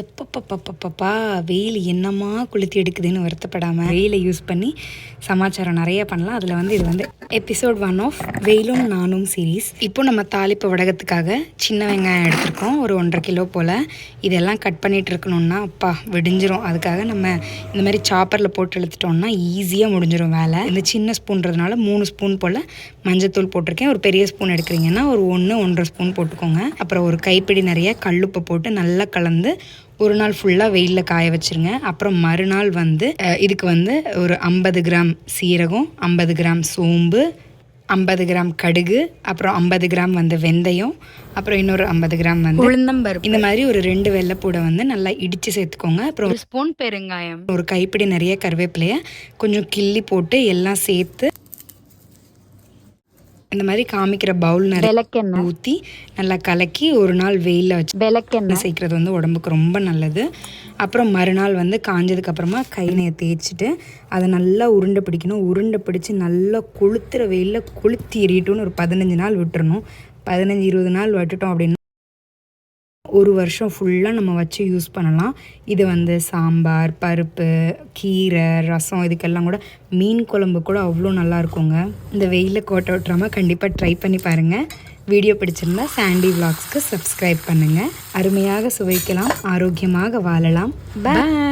எப்பப்பப்பப்பப்பா வெயில் என்னமா குளுத்தி எடுக்குதுன்னு வருத்தப்படாமல் வெயிலை யூஸ் பண்ணி சமாச்சாரம் நிறைய பண்ணலாம். அதில் வந்து இது வந்து எபிசோட் ஒன் ஆஃப் வெயிலும் நானும் சீரீஸ் இப்போ நம்ம தாளிப்பு வடகத்துக்காக சின்ன வெங்காயம் எடுத்திருக்கோம். ஒரு ஒன்றரை கிலோ போல். இதெல்லாம் கட் பண்ணிட்டு இருக்கணும்னா அப்பா விடிஞ்சிரும். அதுக்காக நம்ம இந்த மாதிரி சாப்பரில் போட்டு எடுத்துட்டோம்னா ஈஸியாக முடிஞ்சிடும் வேலை. இந்த சின்ன ஸ்பூன்றதுனால மூணு ஸ்பூன் போல் மஞ்சத்தூள் போட்டிருக்கேன். ஒரு பெரிய ஸ்பூன் எடுக்கிறீங்கன்னா ஒரு ஒன்று ஒன்றரை ஸ்பூன் போட்டுக்கோங்க. அப்புறம் ஒரு கைப்பிடி நிறைய கல்லுப்பை போட்டு நல்லா கலந்து ஒரு நாள் ஃபுல்லாக வெயிலில் காய வச்சுருங்க. அப்புறம் மறுநாள் வந்து இதுக்கு வந்து ஒரு ஐம்பது கிராம் சீரகம் ஐம்பது கிராம் சோம்பு ஐம்பது கிராம் கடுகு அப்புறம் ஐம்பது கிராம் வந்து வெந்தயம் அப்புறம் இன்னொரு ஐம்பது கிராம் வந்து உளுந்தம்பருப்பு. இந்த மாதிரி ஒரு ரெண்டு வெள்ளைப்பூடை வந்து நல்லா இடித்து சேர்த்துக்கோங்க. அப்புறம் ஒரு ஸ்பூன் பெருங்காயம். ஒரு கைப்பிடி நிறைய கருவேப்பிலையை கொஞ்சம் கிள்ளி போட்டு எல்லாம் சேர்த்து இந்த மாதிரி காமிக்கிற பவுல் நிறைய ஊற்றி நல்லா கலக்கி ஒரு நாள் வெயிலில் வச்சு விளக்கெண்ணெய். சேர்க்கறது வந்து உடம்புக்கு ரொம்ப நல்லது. அப்புறம் மறுநாள் வந்து காஞ்சதுக்கு அப்புறமா கை நெய்யை தேய்ச்சிட்டு அதை நல்லா உருண்டை பிடிக்கணும். உருண்டை பிடிச்சி நல்லா கொளுத்துற வெயிலில் கொளுத்தி எறியட்டும்னு ஒரு பதினஞ்சு நாள் விட்டுறணும். பதினஞ்சு இருபது நாள் விட்டுட்டோம் அப்படின்னா ஒரு வருஷம் ஃபுல்லாக நம்ம வச்சு யூஸ் பண்ணலாம். இது வந்து சாம்பார் பருப்பு கீரை ரசம் இதுக்கெல்லாம் கூட மீன் குழம்பு கூட அவ்வளோ நல்லா இருக்குங்க இந்த வெயிலில் கோட்டை விட்டுறாமல் கண்டிப்பாக ட்ரை பண்ணி பாருங்கள் வீடியோ பிடிச்சிருந்தா சாண்டி விளாக்ஸ்க்கு சப்ஸ்கிரைப் பண்ணுங்கள் அருமையாக சுவைக்கலாம் ஆரோக்கியமாக வாழலாம். பாய்